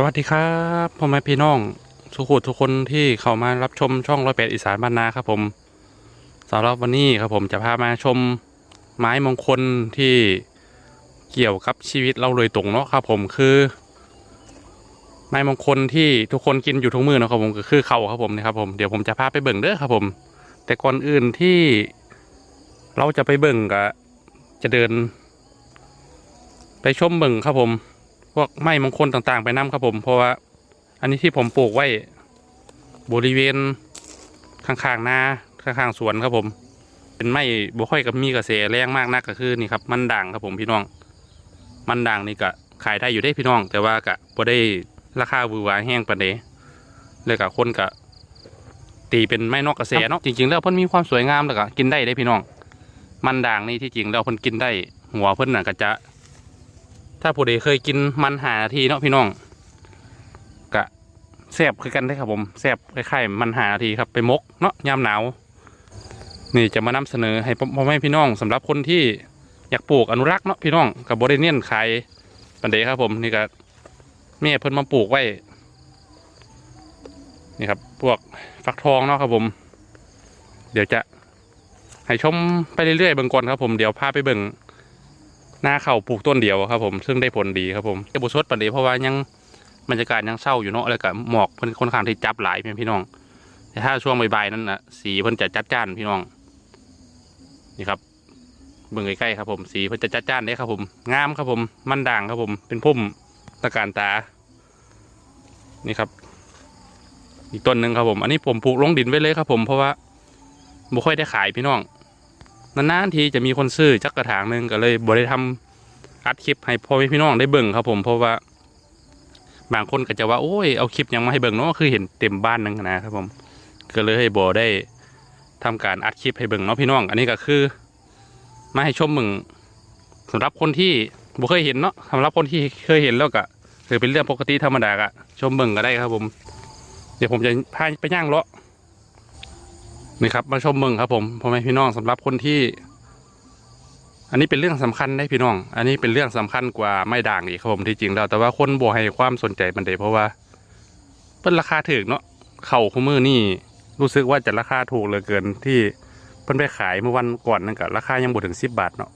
สวัสดีครับพ่อแม่พี่น้องสุขุทุกคนที่เข้ามารับชมช่องร้อยแปดอีสานบ้านนาครับผมสำหรับวันนี้ครับผมจะพามาชมไม้มงคลที่เกี่ยวกับชีวิตเราเลยตรงเนาะครับผมคือ ไม้มงคลที่ทุกคนกินอยู่ทุกมือเนาะครับผมก็คือเขาครับผมนะครับผมเดี๋ยวผมจะพาไปเบิ่งเด้อครับผม แต่ก่อนอื่นที่เราจะไปเบิ่งก็จะเดิน ไปชมเบิ่งครับผม พวกไม้มงคลต่างๆ ไปนํครับผมเพราะว่า อันนี้ที่ผมปลูกไว้ บริเวณข้างๆนาข้างๆสวนครับผม เป็นไม้บ่ค่อยกับมีกระแสแรงมากนักก็คือนี่ครับ มันด่างครับผมพี่น้อง มันด่างนี่ก็ขายได้อยู่ได้พี่น้อง แต่ว่าก็บ่ได้ราคาบือหวาแห้งปานใดเลยกับคนก็ตีเป็นไม้นอกกระแสเนาะจริงๆแล้วเพิ่นมีความสวยงามแล้วก็กินได้ได้พี่น้อง มันด่างนี่ที่จริงแล้วเพิ่นกินได้ หัวเพิ่นน่ะก็จะ ถ้าผู้ใดเคยกินมันหานาทีเนาะพี่น้องกะแซ่บคือกันได้ครับผมแซ่บคล้ายๆมันหานาทีครับไปมกเนาะยามหนาว นี่จะมานำเสนอให้พ่อแม่พี่น้องสำหรับคนที่อยากปลูกอนุรักษ์เนาะพี่น้องกับบริเนียนขายปันเดครับผมนี่ก็แม่เพิ่นมาปลูกไว้นี่ครับ พวกฟักทองเนาะครับผม เดี๋ยวจะให้ชมไปเรื่อยๆเบิ่งก่อนครับผมเดี๋ยวพาไปเบิ่ง หน้าเข่าปลูกต้นเดียวครับผมซึ่งได้ผลดีครับผมจะบุชดปันเดีเพราะว่ายังบรรยากาศยังเศร้าอยู่เนาะแล้วก็หมอกเพิ่นค่อนข้างที่จับหลายพี่พี่น้อง แต่ถ้าช่วงใบๆนั่นนะสีเพิ่นจะจัดจ้านพี่น้องนี่ครับเบิ่งใกล้ๆครับผมสีเพิ่นจะจัดจ้านได้ครับผมงามครับผมมันด่างครับผม เป็นพุ่มตะการตา นี่ครับ อีกต้นหนึ่งครับผม อันนี้ผมปลูกลงดินไว้เลยครับผมเพราะว่าบ่ค่อยได้ขายพี่น้อง นานๆทีจะมีคนซื้อจักกระถางหนึ่งก็เลยบริทำอัดคลิปให้พ่อแม่พี่น้องได้เบิ่งครับผมเพราะว่า บางคนก็จะว่าโอ้ยเอาคลิปยังมาให้เบิ่งเนาะคือเห็นเต็มบ้านนึงนะครับผมก็เลยให้บอได้ทำการอัดคลิปให้เบิ่งเนาะพี่น้อง อันนี้ก็คือมาให้ชมมึงสำหรับคนที่บ่เคยเห็นเนาะสำหรับคนที่เคยเห็นแล้วก็คือเป็นเรื่องปกติธรรมดากะชมเบิ่งก็ได้ครับผม เดี๋ยวผมจะพาไปย่างเลาะ นี่ครับมาชมเมืองครับผมพ่อแม่พี่น้องสำหรับคนที่ อันนี้เป็นเรื่องสำคัญได้พี่น้อง อันนี้เป็นเรื่องสำคัญกว่าไม้ด่างอีกครับผมที่จริงแล้วแต่ว่าคนบ่ให้ความสนใจมันเดเพราะว่าเป็นราคาถูกเนาะเข่าคู่มือนี่รู้สึกว่าจะราคาถูกเหลือเกินที่เพิ่นไปขายเมื่อวันก่อนนั่นก็ราคายังบ่ถึงสิบบาทเนาะ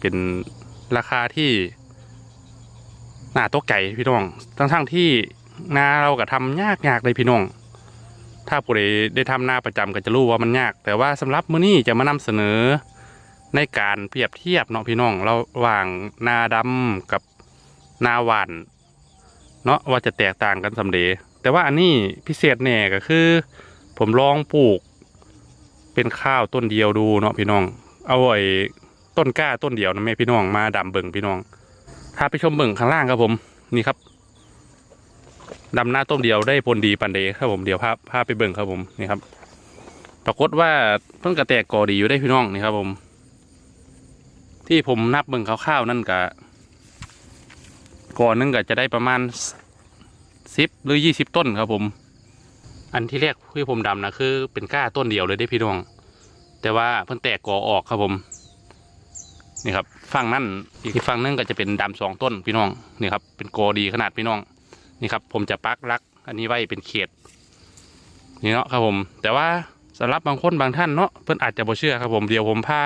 เป็นราคาที่น่าตกใจพี่น้องทั้งๆที่นาเราก็ทำยากๆเลยพี่น้อง ถ้าผู้ใดได้ทำหน้าประจำก็จะรู้ว่ามันยาก แต่ว่าสำหรับมื้อนี้จะมานำเสนอในการเปรียบเทียบเนาะพี่น้องระหว่างนาดำกับนาหวานเนาะว่าจะแตกต่างกันสำเดแต่ว่าอันนี้พิเศษแน่ก็คือ ผมลองปลูก เป็นข้าวต้นเดียวดูเนาะพี่น้อง เอาไอ้ต้นกล้าต้นเดียวนะแม่พี่น้องมาดำเบิ่งพี่น้องพาไปชมเบิ่งข้างล่างครับผมนี่ครับ ดำหน้าต้มเดียวได้ผลดีปันเดครับผมเดี๋ยวพาพภาพไปเบิ่งครับผมนี่ครับ ปรากฏว่าเพิ่นกระแตกกอดีอยู่ได้พี่น้องนี่ครับผม ที่ผมนับเบิ่งคร่าวๆนั่นกะก่อนนึงก็จะได้ประมาณสิบหรือยี่สิบต้นครับผม อันที่แรกที่ผมดำนะคือเป็นก้าต้นเดียวเลยได้พี่น้อง แต่ว่าเพิ่นแตกกอออกครับผมนี่ครับฝั่งนั่นอีกฝั่งนึงก็จะเป็นดำสองต้นพี่น้องนี่ครับเป็นกอดีขนาดพี่น้อง นี่ครับ ผมจะปักลัก อันนี้ไว้เป็นเขตนี่เนาะครับผม แต่ว่าสำหรับบางคนบางท่านเนาะเพื่อนอาจจะบ่เชื่อครับผมเดี๋ยวผมพา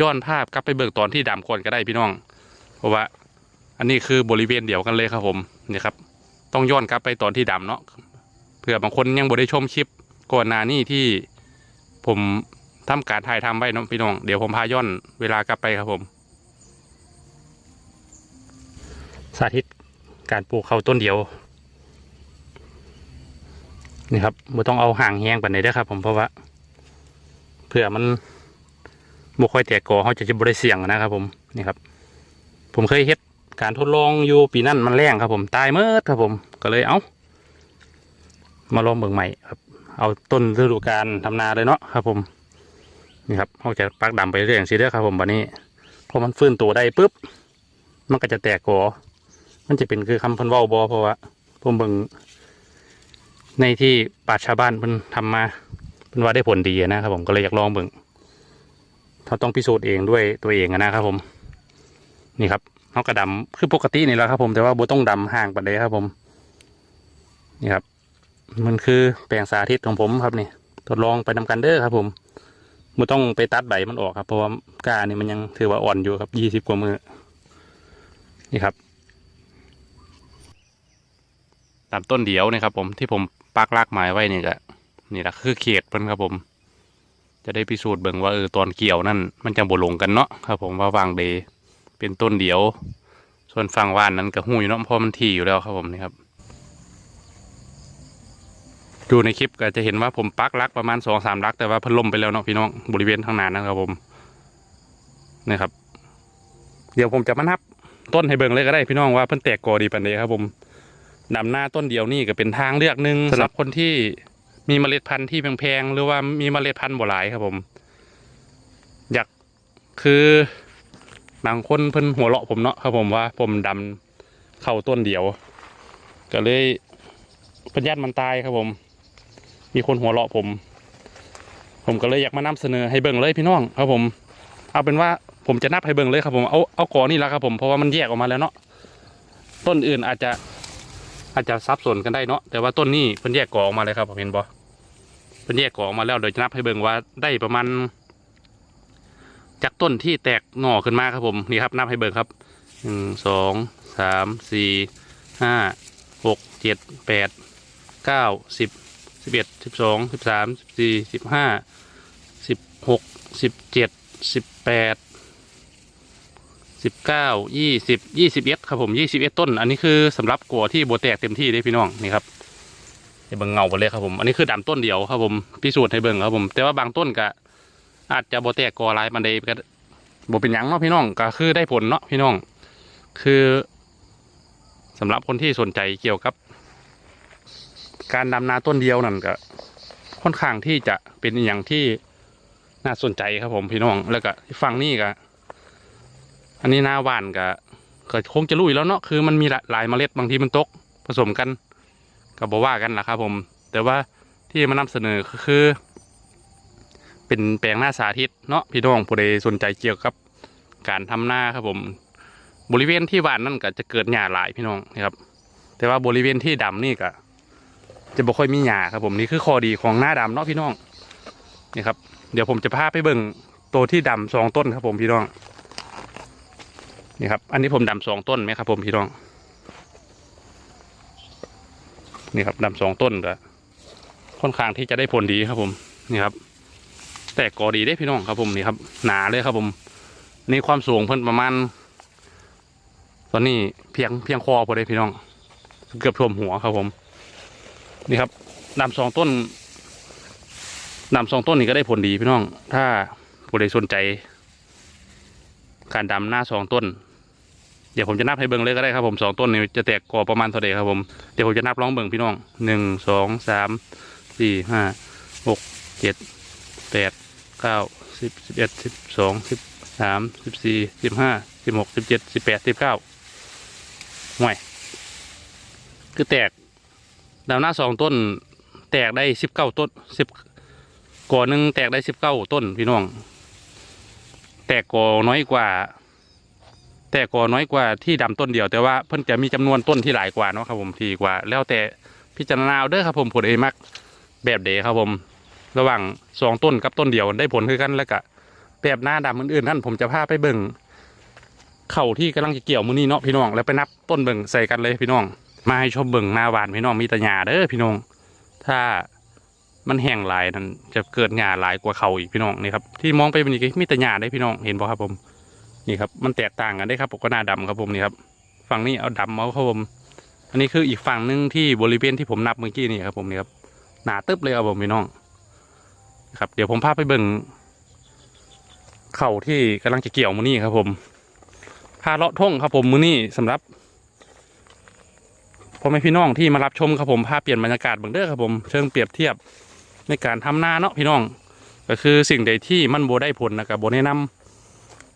ย้อนภาพกลับไปเบิกตอนที่ดำก่อนก็ได้พี่น้อง เพราะว่า อันนี้คือบริเวณเดียวกันเลยครับผมนี่ครับ ต้องย้อนกลับไปตอนที่ดำเนาะเผื่อบางคนยังบ่ได้ชมคลิปก่อนหน้านี้ที่ผมทำการถ่ายทำไว้เนาะพี่น้องเดี๋ยวผมพาย้อนเวลากลับไปครับผม สาธิต การปลูกเขาต้นเดียวนี่ครับไม่ต้องเอาห่างแห้งไปไหนได้ครับ ผมเพราะว่าเผื่อมันบุค่อยแตกกอเขาจะจะบริเสี่ยงนะครับ ผมนี่ครับ ผมเคยเฮ็ดการทดลองอยู่ปีนั้นมันแรงครับ ผมตายเมื่อครับผมก็เลยเอามาลองเบิ่งใหม่ครับ เอาต้นฤดูกาลทำนาเลยเนาะครับ ผมนี่ครับเขาจะปักดำไปเรื่อยอย่างซีเด้อครับ ผมวันนี้พอมันฟื้นตัวได้ปุ๊บมันก็จะแตกกอ มันจะเป็นคือคำพันว้าบอเพราะว่าผมเบิ่งในที่ปราชาวบ้านเพิ่นทำมาเพิ่นว่าได้ผลดีนะครับผมก็เลยอยากลองเบิ่งเขาต้องพิสูจน์เองด้วยตัวเองนะครับผม นี่ครับเขากระดำคือปกตินี่แหละครับ ผมแต่ว่าโบต้องดำห่างปานใดครับ ผม นี่ครับ มันคือแปลงสาธิตของผมครับนี่ทดลองไปนำกันเด้อครับ ผมไม่ต้องไปตัดใบมันออกครับเพราะว่าก้านี่มันยังถือว่าอ่อนอยู่ครับยี่สิบกว่ามือนี่ครับ ตามต้นเดียวนะครับ ผมที่ผมปักลากไม้ไว้นี่ก็นี่แหละคือเขตมันครับผม จะได้พิสูจน์เบิ่งว่าเออตอนเกี่ยวนั่นมันจะบ่ลงกันเนาะครับ ผมว่าวางเดเป็นต้นเดียว ส่วนฝั่งว่านนั้นก็หูยเนาะเพราะมันถี่อยู่แล้วครับผมนี่ครับดูในคลิปก็จะเห็นว่าผมปักลักประมาณสองสามลัก แต่ว่าพันลมไปแล้วเนาะพี่น้องบริเวณข้างหน้านะครับผมนี่ครับ เดี๋ยวผมจะมานับต้นให้เบิ่งเลยก็ได้พี่น้องว่าเพิ่นแตกกอดีปันเดครับผม นำหน้าต้นเดียวนี่ก็เป็นทางเลือกหนึ่งสำหรับคนที่มีเมล็ดพันธุ์ที่แพงๆหรือว่ามีเมล็ดพันธุ์บ่หลายครับผม อยากคือบางคนเพิ่นหัวเราะผมเนาะครับผมว่า ผมดำเข้าต้นเดียว ก็เลยเพิ่นญาติมันตายครับผม มีคนหัวเราะผม ผมก็เลยอยากมานำเสนอให้เบิ่งเลยพี่น้องครับผม เอาเป็นว่าผมจะนับให้เบิ่งเลยครับผมเอาเอากอนี่ละครับผมเพราะว่ามันแยกออกมาแล้วเนาะต้นอื่นอาจจะ อาจจะซับสนกันได้เนาะแต่ว่าต้นนี้เพิ่นแยกกอออกมาเลยครับผมเห็นบ่เพิ่นแยกกอออกมาแล้วเดี๋ยวจะนับให้เบิ่งว่าได้ประมาณจากต้นที่แตกหน่อขึ้นมาครับผมนี่ครับนับให้เบิ่งครับหนึ่งสองสามสี่ห้าหกเจ็ดแปดเก้าสิบสิบเอ็ดสิบสองสิบสามสิบสี่สิบห้าสิบหกสิบเจ็ดสิบแปด สิบเก้ายี่สิบยี่สิบเอ็ดครับผมยี่สิบเอ็ดต้น อันนี้คือสำหรับกัวที่โบแตกเต็มที่เลยพี่น้องนี่ครับให้เบิ่งเงาไปเลยครับผมอันนี้คือดำต้นเดียวครับผมพิสูจน์ให้เบิ่งครับผม แต่ว่าบางต้นก็อาจจะโบแตกกอหลายมันใดก็บเป็นยังเนาะพี่น้องก็คือได้ผลเนาะพี่น้อง คือสำหรับคนที่สนใจเกี่ยวกับ การดำนาต้นเดียวนั่นก็ค่อนข้างที่จะเป็นอย่างที่น่าสนใจครับผมพี่น้องแล้วก็ฟังนี่ก็ อันนี้หน้าหวานก็ก็คงจะรู้อยู่แล้วเนาะคือมันมีหลายเมล็ดบางทีมันตก ผสมกันก็บอกว่ากันแหละครับ ผม แต่ว่าที่มานำเสนอก็คือ เป็นแปลงหน้าสาธิตเนาะพี่น้องผู้ใดสนใจเกี่ยวกับ การทำหน้าครับผม บริเวณที่หวานนั่นก็จะเกิดหญ้าหลายพี่น้องนะครับ แต่ว่าบริเวณที่ดำนี่ก็จะบ่ค่อยมีหญ้าครับผมนี่คือข้อดีของหน้าดำเนาะพี่น้องนี่ครับ เดี๋ยวผมจะพาไปเบิ่งตัวที่ดำสองต้นครับผมพี่น้อง นี่ครับ อันนี้ผมดำสองต้นไหมครับ ผมพี่น้อง นี่ครับดำสองต้นก็ค่อนข้างที่จะได้ผลดีครับ ผมนี่ครับ แตกกอดีได้พี่น้องครับ ผมนี่ครับ หนาเลยครับ ผมนี่ความสูงเพิ่นประมาณ ตอนนี้เพียงเพียงคอพอได้พี่น้อง เกือบท่วมหัวครับผม นี่ครับนำสองต้นนำสองต้นนี่ก็ได้ผลดีพี่น้อง ถ้าผู้ใดสนใจ การดำหน้าสองต้น เดี๋ยวผมจะนับให้เบิ่งเลยก็ได้ครับผมสองต้นนี่จะแตกกอประมาณเท่าใดครับผมเดี๋ยวผมจะนับร้องเบิ่งพี่น้องหนึ่งสองสามสี่ห้าหกเจ็ดแปดเก้าสิบสิบเอ็ดสิบสองสิบสามสิบสี่สิบห้าสิบหกสิบเจ็ดสิบแปดสิบเก้าห่วยคือแตกดาวหน้าสองต้น แตกได้สิบเก้าต้นสิบก่อหนึ่งแตกได้สิบเก้าต้นพี่น้อง แตกก่อน้อยกว่า แตกก่อน้อยกว่าที่ดำต้นเดียวแต่ว่าเพิ่นจะมีจำนวนต้นที่หลายกว่าเนาะครับผมทีกว่า แล้วแต่พิจารณาเอาเด้อครับผมผลเอมักแบบเดครับผม ระหว่างสองต้นกับต้นเดียวได้ผลคือกันแล้วก็แบบหน้าดำอื่นๆท่านผมจะพาไปเบิ่งเข่าที่กำลังจะเกี่ยวมือนี้เนาะพี่น้องแล้วไปนับต้นเบิ่งใส่กันเลยพี่น้อง มาให้ชมเบิ่งหน้าหวานพี่น้องมีต่หญ้าเด้อพี่น้อง ถ้ามันแห้งหลายนั่นจะเกิดหญ้าหลายกว่าเข่าอีกพี่น้องนี่ครับที่มองไปเป็นนี้มีต่หญ้าได้พี่น้องเห็นบ่ครับผม นี่ครับมันแตกต่างกันได้ครับผมก็หน้าดำครับผมนี่ครับฝั่งนี้เอาดำเอาครับผม อันนี้คืออีกฝั่งหนึ่งที่บริเวณที่ผมนับเมื่อกี้นี่ครับผมนี่ครับหนาตึบเลยครับผมพี่น้องครับ เดี๋ยวผมพาไปเบิ่งเข่าที่กำลังจะเกี่ยวมือนี่ครับผมพาเลาะท่งครับผมมือนี่สำหรับพ่อแม่พี่น้องที่มารับชมครับผมพาเปลี่ยนบรรยากาศเบางเด้อครับผมเชิงเปรียบเทียบในการทำนาเนาะพี่น้อง ก็คือสิ่งใดที่มันโบได้ผลนะครับโบแนะนำ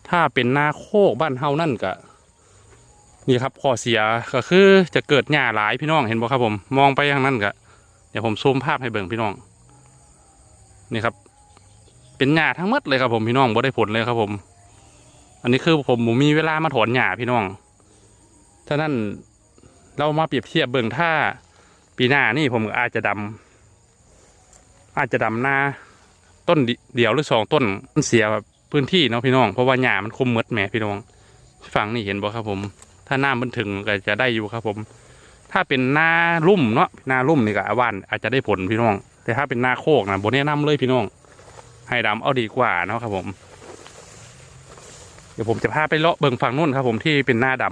ถ้าเป็นนาโคกบ้านเฮานั่นก็นี่ครับข้อเสียก็คือจะเกิดหญ้าหลายพี่น้องเห็นบ่ครับผมมองไปอย่างนั้นก็เดี๋ยวผมซูมภาพให้เบิ่งพี่น้อง นี่ครับ เป็นหญ้าทั้งหมดเลยครับผมพี่น้องบ่ได้ผลเลยครับผม อันนี้คือผมบ่มีเวลามาถอนหญ้าพี่น้องถ้านั่นเรามาเปรียบเทียบเบิ่งถ้าปีหน้านี่ผมอาจจะดำอาจจะดำหน้าต้นเดียวหรือสองต้นเสียแบบ พื้นที่เนาะพี่น้องเพราะว่าหญ้ามันคมหมดแหมพี่น้องฝั่งนี่เห็นบ่ครับผม ถ้าน้ำมันถึงก็จะได้อยู่ครับผม ถ้าเป็นหน้าลุ่มเนาะหน้าลุ่มนี่ก็อาวันอาจจะได้ผลพี่น้อง แต่ถ้าเป็นหน้าโคกนะบนแนะนำเลยพี่น้อง ให้ดำเอาดีกว่าเนาะครับผม เดี๋ยวผมจะพาไปเลาะเบิ่งฝั่งนู้นครับ ผมที่เป็นหน้าด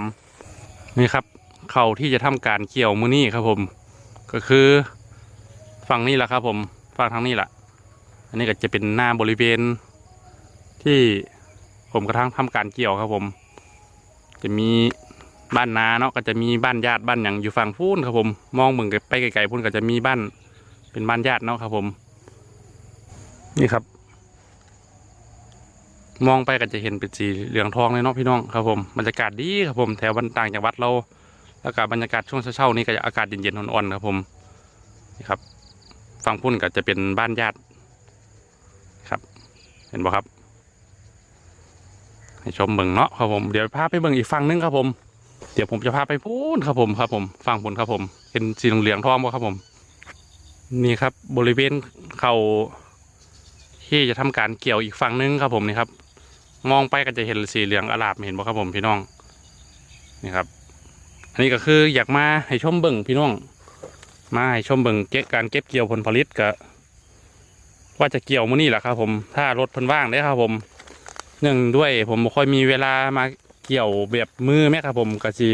ำนี่ครับ เขาที่จะทำการเกี่ยวมือนี่ครับผม ก็คือฝั่งนี้แหละครับ ผมฝั่งทางนี้แหละอันนี้ก็จะเป็นหน้าบริเวณ ที่ผมกระทั่งทำการเกี่ยวครับผม จะมีบ้านนาเนาะก็จะมีบ้านญาติบ้านอย่างอยู่ฝั่งพูนครับผม มองเบิ่งไปไกลๆพูนก็จะมีบ้านเป็นบ้านญาติเนาะครับผม นี่ครับ มองไปก็จะเห็นเป็นสีเหลืองทองเลยเนาะพี่น้องครับผมบรรยากาศดีครับผมแถวบ้านต่างจังหวัดเราแล้วก็บรรยากาศช่วงเช้าๆนี่ก็จะอากาศเย็นๆอ่อนๆครับผมนี่ครับฝั่งพุ่นก็จะเป็นบ้านญาติครับ เห็นบ่ครับ ให้ชมเบิ่งเนาะครับผมเดี๋ยวพาไปเบิ่งอีกฝั่งนึงครับผม เดี๋ยวผมจะพาไปพูนครับผมครับผมฝั่งพุ่นครับผมเป็นสีเหลืองทองครับผม นี่ครับบริเวณเขาที่จะทำการเกี่ยวอีกฝั่งนึงครับผมนี่ครับ มองไปก็จะเห็นสีเหลืองอลามเห็นบ่ครับผมพี่น้องนี่ครับ อันนี้ก็คืออยากมาให้ชมเบิ่งพี่น้อง มาให้ชมเบิ่งเก็บการเก็บเกี่ยวผลผลิตก็ว่าจะเกี่ยวมื้อนี้แหละครับผม ถ้ารถเพิ่นว่างได้ครับผม เนื่องด้วยผมบ่ค่อยมีเวลามาเกี่ยวแบบมือแม่ครับผมก็สิ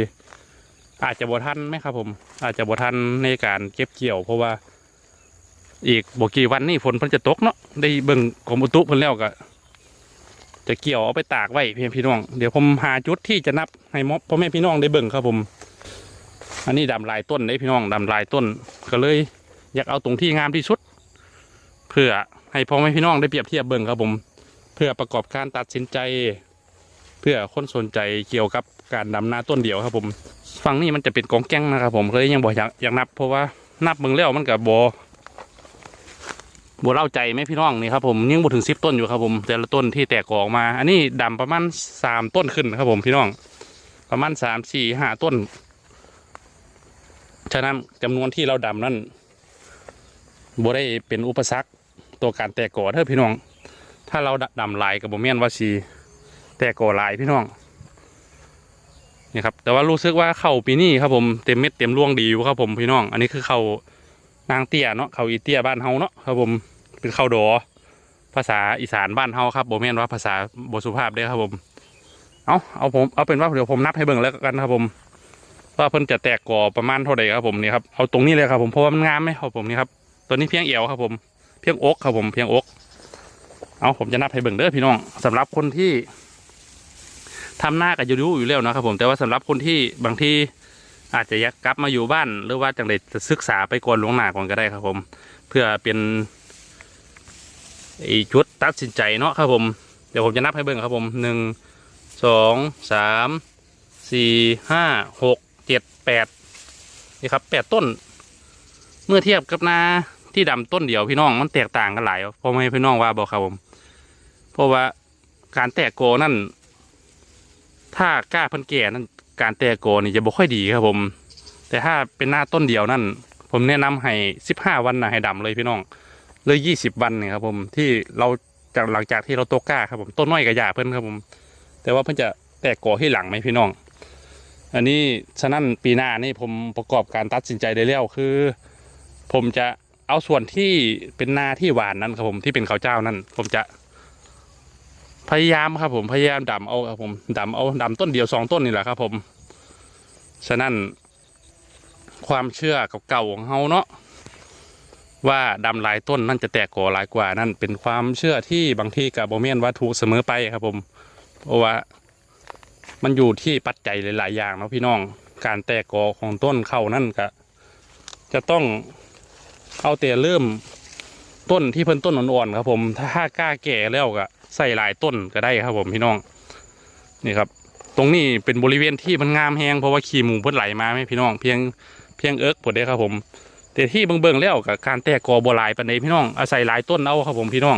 อาจจะบ่ทันไหมครับผม อาจจะบ่ทันในการเก็บเกี่ยว เพราะว่า อีกบ่กี่วันนี่ฝนเพิ่นจะตกเนาะได้เบิ่งกรมอุตุเพิ่นแล้วก็จะเกี่ยวเอาไปตากไว้เพียงพี่น้อง เดี๋ยวผมหาจุดที่จะนับให้มอบพ่อแม่พี่น้องได้เบิ่งครับผม อันนี้ดำลายต้นได้พี่น้องดำลายต้นก็เลย อยากเอาตรงที่งามที่สุด เพื่อให้พ่อแม่พี่น้องได้เปรียบเทียบเบิ่งครับผม เพื่อประกอบการตัดสินใจ เพื่อคนสนใจเกี่ยวกับการดำนาต้นเดียวครับผมฝั่งนี้มันจะเป็นกองแก้งนะครับผมเลยยังบอกอยากอยากนับ เพราะว่านับเบิ่งแล้วมันกับบบัวเล่าใจไหมพี่น้องนี่ครับผมยังบ่ถึงสิบต้นอยู่ครับผมแต่ละต้นที่แตกออกมา อันนี้ดำประมาณสามต้นขึ้นครับผมพี่น้อง ประมาณสามสี่ห้าต้นฉะนั้นจำนวนที่เราดำนั้นบ่ได้เป็นอุปสรรคตัวการแตกกอเถอะพี่น้อง ถ้าเราดำลายกับโบ่แม่นว่าสีแตกกอลายพี่น้องนี่ครับแต่ว่ารู้สึกว่าเข่าปีนี้ครับผมเต็มเม็ดเต็มร่วงดีอยู่ครับผมพี่น้อง อันนี้คือเข่านางเตี้ยเนาะเข่าอีเตี้ยบ้านเฮาเนาะครับผมเป็นเข่าดอภาษาอีสานบ้านเฮาครับโบ่แม่นว่าภาษาโบสุภาพเด้ครับผม เอาเอาผมเอาเป็นว่าเดี๋ยวผมนับให้เบิ่งแล้วกันครับผมว่าเพิ่นจะแตกก่อประมาณเท่าใดครับผมนี่ครับเอาตรงนี้เลยครับผมเพราะว่ามันงามไหมครับผมนี่ครับตัวนี้เพียงเอวครับผม เพียงอกครับผมเพียงอก เอาผมจะนับให้เบิ่งเด้อพี่น้องสำหรับคนที่ทำหน้ากับยูรู้อยู่แล้วนะครับผมแต่ว่าสำหรับคนที่บางที่อาจจะยากกลับมาอยู่บ้าน หรือว่าจังไดจะศึกษาไปก่อนหลวงหน้าก่อนก็ได้ครับผม เพื่อเป็นไอีชุดตัดสินใจเนาะครับผมเดี๋ยวผมจะนับให้เบิ่งครับผมหนึ่งสองสามสี่ห้าหกเจ็ดแปดนี่ครับแปดต้น เมื่อเทียบกับนาที่ดำต้นเดียวพี่น้องมันแตกต่างกันหลายพ่อแม่พี่น้องว่าบอกครับผม เพราะว่าการแตกโกนั่น ถ้ากล้าพันแก่นั่นการแตกโกนี่จะบ่ค่อยดีครับผม แต่ถ้าเป็นหน้าต้นเดียวนั่น ผมแนะนำให้สิบห้าวันนะให้ดำเลยพี่น้องเลยยี่สิบวันเนี่ยครับผมที่เราจากหลังจากที่เราโตกล้าครับผมต้นน้อยกับยาเพิ่นครับผม แต่ว่าเพิ่นจะแตกก่อให้หลังไหมพี่น้อง อันนี้ฉะนั้นปีหน้านี่ผมประกอบการตัดสินใจได้แล้วคือ ผมจะเอาส่วนที่เป็นนาที่หวานนั้นครับผมที่เป็นข้าวเจ้านั่นผมจะ พยายามครับผมพยายามดำเอาครับผมดำเอาดำต้นเดียวสองต้นนี่แหละครับ ผม ฉะนั้น ความเชื่อเก่าๆของเฮาเนาะว่าดำหลายต้นนั่นจะแตกก่อหลายกว่านั่นเป็นความเชื่อที่บางที่กับโบเมียนว่าถูกเสมอไปครับ ผมเพราะว่ามันอยู่ที่ปัจจัยหลายๆอย่างเนาะพี่น้อง การแตกก่อของต้นเข้านั่นก็จะต้องเอาแต่เริ่มต้นที่เพิ่นต้นอ่อนๆครับผม ถ้ากล้าแก่แล้วก็ ใส่หลายต้นก็ได้ครับผมพี่น้องนี่ครับ ตรงนี้เป็นบริเวณที่มันงามแฮงเพราะว่าขี้หมูเพิ่นไหลมาไหมพี่น้องเพียงเพียงเอิกผดได้ครับผม แต่ที่เบิ่งเบิ่งแล้วกับการแตกกอบัวลายปันใดพี่น้องอาศัยหลายต้นเอาครับผมพี่น้อง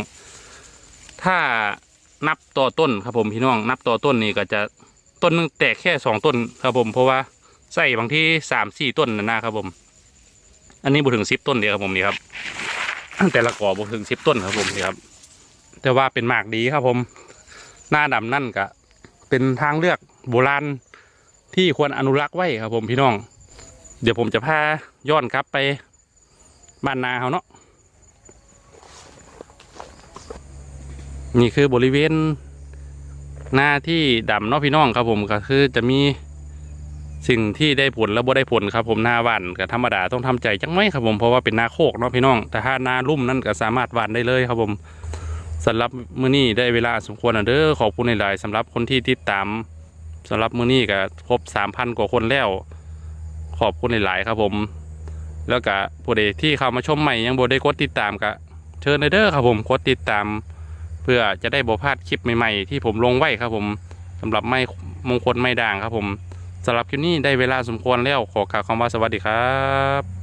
ถ้านับต่อต้นครับผมพี่น้อง นับต่อต้นนี่ก็จะต้นหนึงแตกแค่สองต้นครับผมเพราะว่าใส่บางที่สามสี่ต้นนะนะครับผม อันนี้บ่ถึงสิบต้นเดียวครับผมนี่ครับแต่ละก่อบ่ถึงสิบต้นครับผมนี่ครับ แต่ว่าเป็นหมากดีครับผม หน้าดำนั่นก็เป็นทางเลือกโบราณที่ควรอนุรักษ์ไว้ครับผมพี่น้อง เดี๋ยวผมจะพาย้อนกลับไปบ้านนาเขาเนาะนี่คือบริเวณหน้าที่ดำเนาะพี่น้องครับผมก็คือจะมีสิ่งที่ได้ผลและบ่ได้ผลครับผมหน้าหวานก็ธรรมดาต้องทำใจจังไหมครับผมเพราะว่าเป็นนาโคกเนาะพี่น้อง แต่ถ้านาลุ่มนั่นก็สามารถหวานได้เลยครับผม สำหรับมื้อนี้ได้เวลาสมควรเด้อขอบคุณหลายๆสำหรับคนที่ติดตามสำหรับมื้อนี้ก็ครบสามพันกว่าคนแล้ว ขอบคุณหลายๆครับผม แล้วก็ผู้ใดที่เข้ามาชมใหม่ยังบ่ได้กดติดตามก็เชิญเลยเด้อครับผมกดติดตาม เพื่อจะได้บ่พลาดคลิปใหม่ๆ ที่ผมลงไว้ครับผมสำหรับไม่มงคลไม่ด่างครับผมสำหรับคลิปนี้ได้เวลาสมควรแล้วขอกล่าวคำว่าสวัสดีครับ